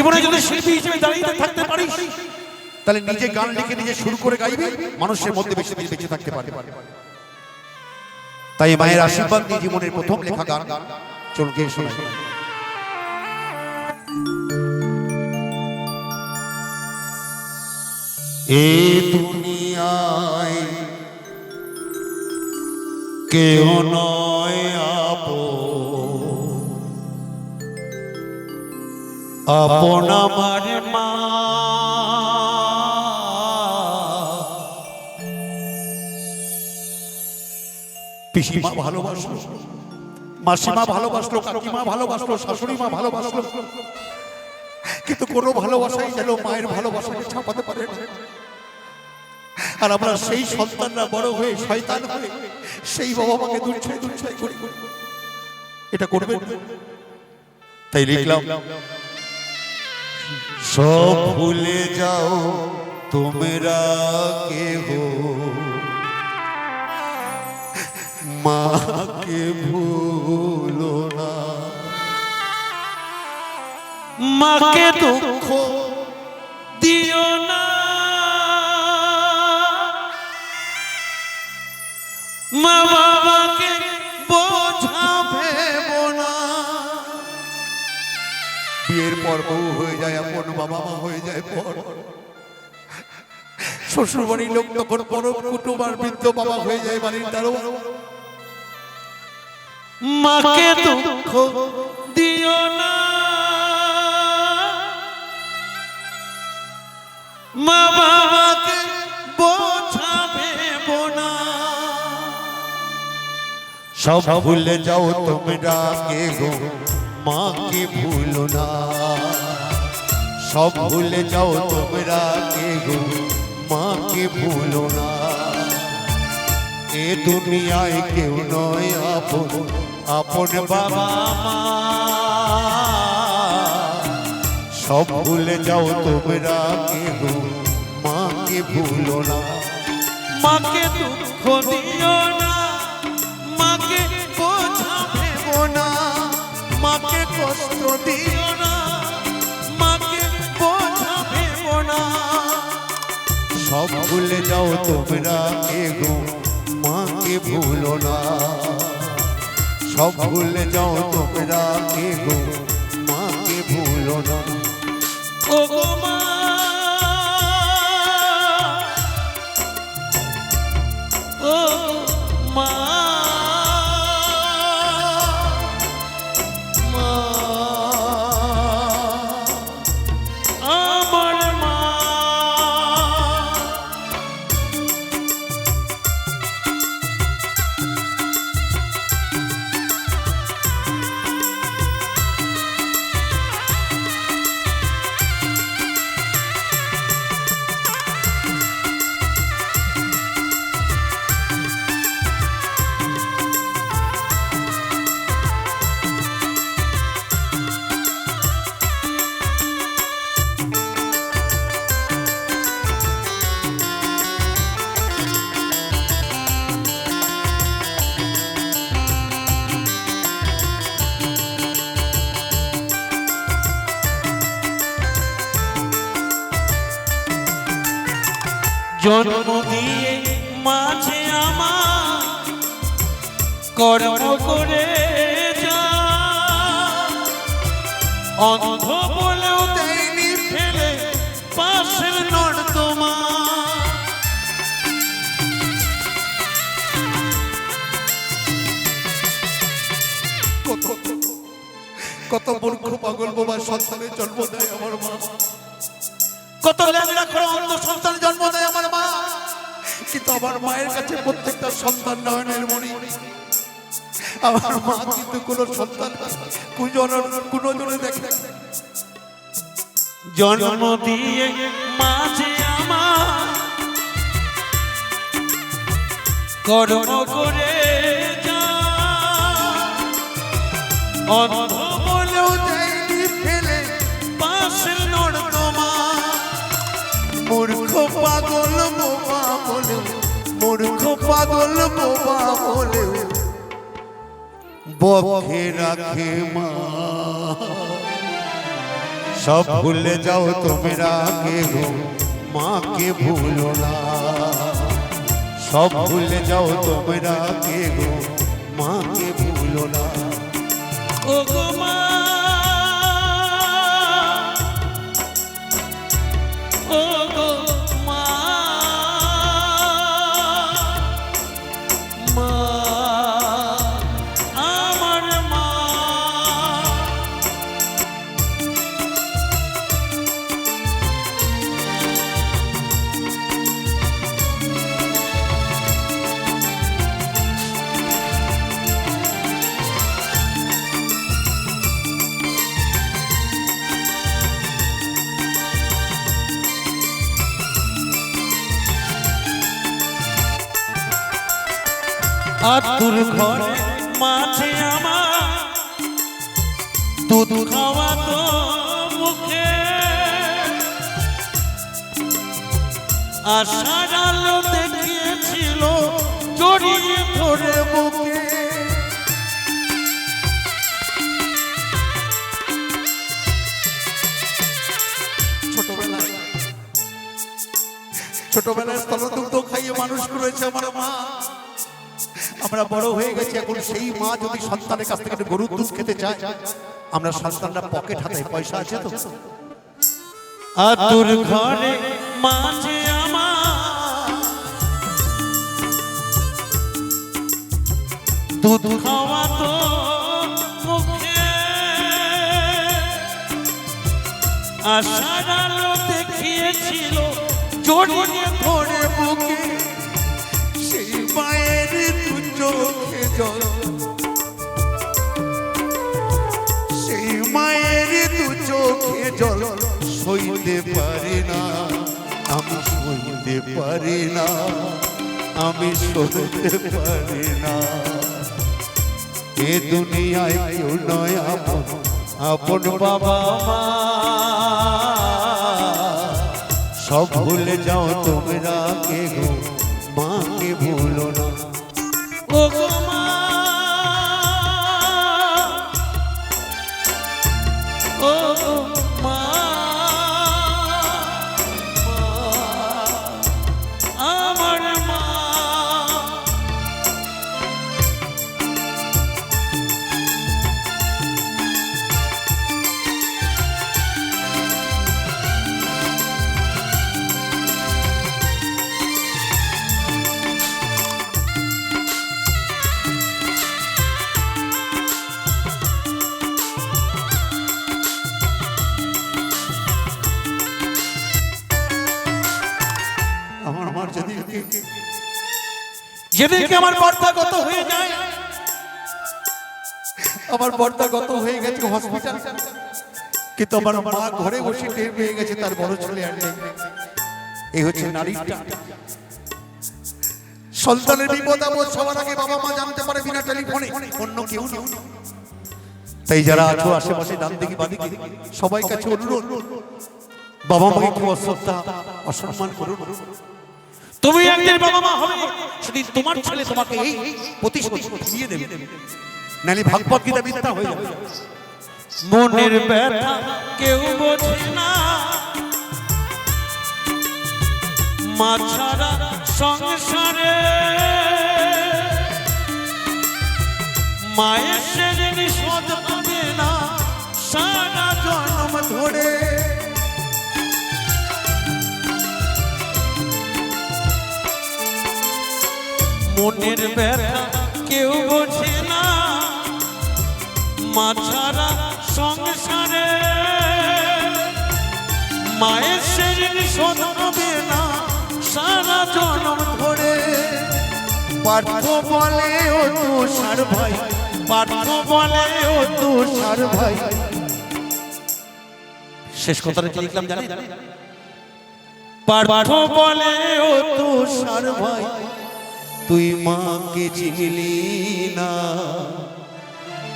জীবনে যদি শিল্পী হিসেবে দাঁড়িয়ে থাকতে পারিস। তাহলে নিজে গান লিখে নিজে শুরু করে গাইবে মানুষের মধ্যে বেশি দিন বেঁচে থাকতে পারবে। তাই মায়ের আশীর্বাদ নিয়ে জীবনের প্রথম লেখা গান। চলুন গিয়ে শোনা। এ দুনিয়ায় কেউ নয় আপন। আপন আমার মা। পিসিমা ভালোবাসলো। মাসিমা ভালোবাসলো কাকিমা ভালোবাসলো শাশুড়ি মা ভালোবাসলো। কিন্তু কোনো ভালোবাসাই যেন মায়ের ভালোবাসাকে ছাপাতে পারে না। আর আমরা সেই সন্তানরা বড় হয়ে শয়তান হয়ে সেই বাবা মাকে দুচ্ছাই দুচ্ছাই করি। এটা করবেন? তাই লিখলাম। সব ভুলে যাও তোমরা কে হো মাকে ভুলো না। মাকে দুঃখ পর বউ হয়ে যায়, আপন বাবা মা হয়ে যায় পর। শ্বশুর বাড়ির লোক তখন পরম কুটুম আর বৃদ্ধ বাবা হয়ে যায় বাড়ির তারও মাকে দুঃখ দিও না। মা বাবাকে বোঝাবে না সব ভুলে যাও তোমরা কে গো? মাকে ভুলো না। সব ভুলে যাও তোমরা কে গো মাকে ভুলো না। এ দুনিয়ায় কেউ নয় আপন আপন বাবা মা। সব ভুলে যাও তোমরা কে গো মাকে ভুলো না। মাকে দুঃখ দিও না। দিও না মাকে বোঝা ভেবো না সব ভুলে যাও তোমরা এগো মাকে ভুলো না। সব ভুলে যাও তোমরা এগো মাকে ভুলো না। ও গো মা জন্ম দিয়ে মাঝে আমার কর্ম করে অন্ধ বলেও দেয়নি ফেলে পাশের কত কত মূর্খ পাগল বাবা সন্তানের জন্ম দেয় আমার মা কত ল্যাংড়া করে অন্ধ সন্তান জন্ম দেয় আমার মা। কিন্তু আমার মায়ের কাছে প্রত্যেকটা সন্তান নয়নের মণি। আমার মা কিন্তু কোনো সন্তান কুজন কুনজনে দেখে। জন্ম দিয়ে মাঝে আমার করে যা। অন্ধ পাগল বোবা বলে মূর্খ পাগল বোবা বলে বক্ষে রাখে মা। সব ভুলে যাও তোমরা কে গো মাকে ভুলো না। সব ভুলে যাও তোমরা কে গো মাকে ভুলো না। ও গো মা আতুর ঘরে মাঝে আমার দুধ খাওয়া তো মুখে। আশার আলো দেখিয়েছিল জড়িয়ে ধরে বুকে ছোটবেলায় ছোটবেলায় স্তনদুগ্ধ খাইয়ে মানুষ করেছে আমার মা। আমরা বড় হয়ে গেছি, এখন সেই মা যদি সন্তানের কাছ থেকে গরুর দুধ খেতে চায়, আমরা সন্তানরা পকেট হাতে পয়সা আছে তো? আতুর ঘরে মাঝে আমার দুধ খাওয়া তো মুখে। আশার আলো দেখিয়েছিল জড়িয়ে ধরে বুকে সেই মায়ের দু সেই মায়ের দু চোখে জল সইতে পারি না আমি সইতে পারি না আমি সইতে পারি না এ দুনিয়ায় কেউ নয় আপন আপন বাবা মা সব ভুলে যাও তোমরা কে গো মাকে ভুলো না। ও গো যেদিনকে আমার পর্দাগত হয়ে যায়, আমার পর্দা গত হয়ে গেছে হসপিটাল কিন্তু আমার মা ঘরে বসে টের পেয়ে গেছে তার বড় ছেলে আর নেই। এই হচ্ছে নারীটা সন্তানের বিপদ আপদ সবার আগে বাবা মা জানতে পারে বিনা টেলিফোনে, অন্য কেউ নেই। তাই যারা আছো আশেপাশে ডান দিকে বাদিকে, সবাই কাছে অনুরোধ, বাবা মাকে কেউ অসম্মান করুন। তুমি একদিন বাবা মা হবে। সেদিন তোমার ছেলে তোমাকে এই প্রতিশোধ ফিরিয়ে দেবে। নালি ভাগবত গীতা মিথ্যা হয়ে যাবে। মনের ব্যথা কেউ বোঝে না। মা ছাড়া সংসারে মায়ের সেদিন শোধ পাবে না। সারা জন্ম ধরে মনের ব্যথা কেউ বোঝে না। মা ছাড়া সংসারে মায়ের সেদিন শোধনবে না, সারা জন্ম ধরে। পার্থ বলে, ও তুষার ভাই পার্থ বলে, ও তুষার ভাই শেষ কথাটা কি লিখলাম জানেন? পার্থ বলে, ও তুষার ভাই তুই মাকে চিনলি না।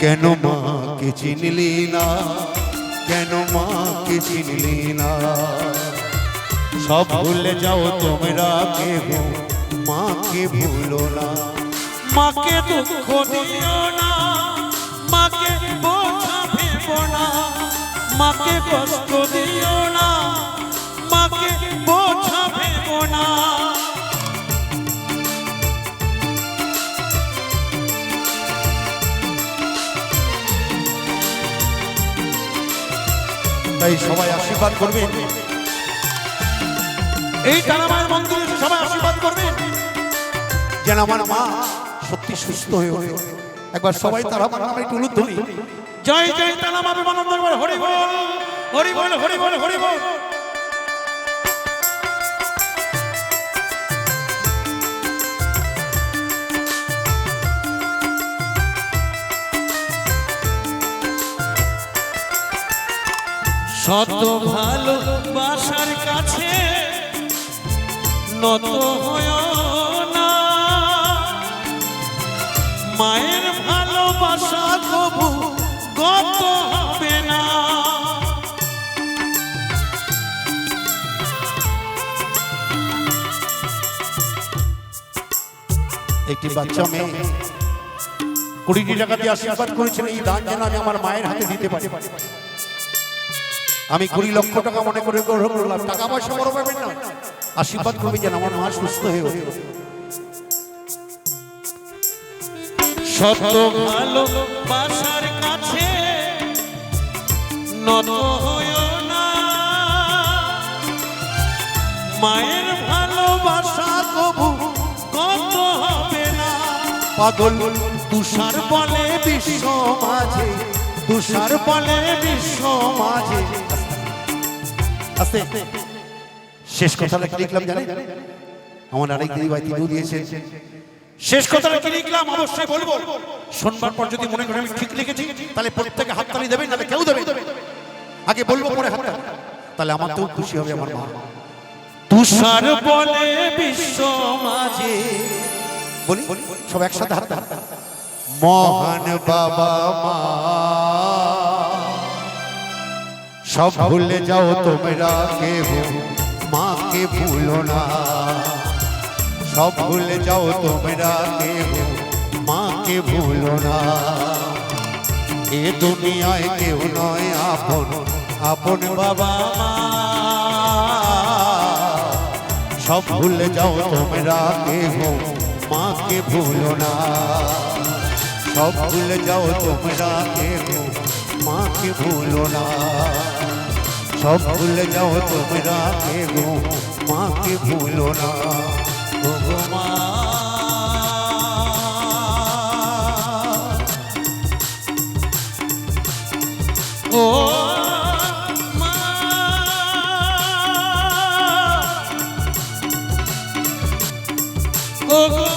কেন মাকে চিনলি না? কেন মাকে চিনলি না? সব ভুলে যাও তোমরা কে গো মাকে ভুলো না। মাকে দুঃখ দিও না, মাকে বোঝা ভেবো না। মাকে কষ্ট দিও না, মাকে বোঝা না। তাই সবাই আশীর্বাদ করবেন এই তারামায়ের মন্দিরে সবাই আশীর্বাদ করবেন যেন আমার মা সত্যি সুস্থ হয়ে ওঠে। একবার সবাই তারা নামে একটু উলুধ্বনি। জয় জয় তারামা বিমানন্দ হরি বল হরি বল হরি বল হরি বল। শত ভালোবাসার কাছে, নত হয় না। মায়ের ভালোবাসা কবু গত হবে না। একটি বাচ্চা মেয়ে কুড়িটি টাকা দিয়ে আশীর্বাদ করেছেন এই দান যেন আমি আমার মায়ের হাতে দিতে পারি। আমি কুড়ি লক্ষ টাকা মনে করে গ্রহণ করলাম টাকা পয়সা বড় পাবেন না। আশীর্বাদ করবি যেন আমার মা সুস্থ হয়ে ওঠে। শত ভালোবাসার কাছে নত হইও না। মায়ের ভালোবাসা কবু কত হবে না। পাগল তুষার বলে বিশ্ব মাঝে তুষার বলে বিশ্ব মাঝে। আস্তে শেষ কথাটা কি লিখলাম জানেন? আমার আরেক দিদি ভাই তিনিও দিয়েছেন। শেষ কথাটা কি লিখলাম? অবশ্যই বলব। শোনবার পর যদি মনে করেন আমি ঠিক লিখেছি তাহলে প্রত্যেকে হাততালি দেবেন নাহলে কেউ দেবে আগে বলব পরে হাততালি। তাহলে আমার তো খুশি হবে আমার মা। তুষার বলে বিশ্ব মাঝে। বলি সব একসাথে হাত হাত মহান বাবা মা সব ভুলে যাও তোমরা কেহ মাকে ভুলো না। সব ভুলে যাও তোমরা কেহ মাকে ভুলো না। এ দুনিয়ায় কেউ নয় আপন আপন বাবা সব ভুলে যাও তোমরা কেহ মাকে ভুলো না। সব ভুলে যাও তোমরা কেহ মাকে ভুলো না। সব ভুলে যাও তোমরা কেহ মাকে ভুলো না। গো মা গো গো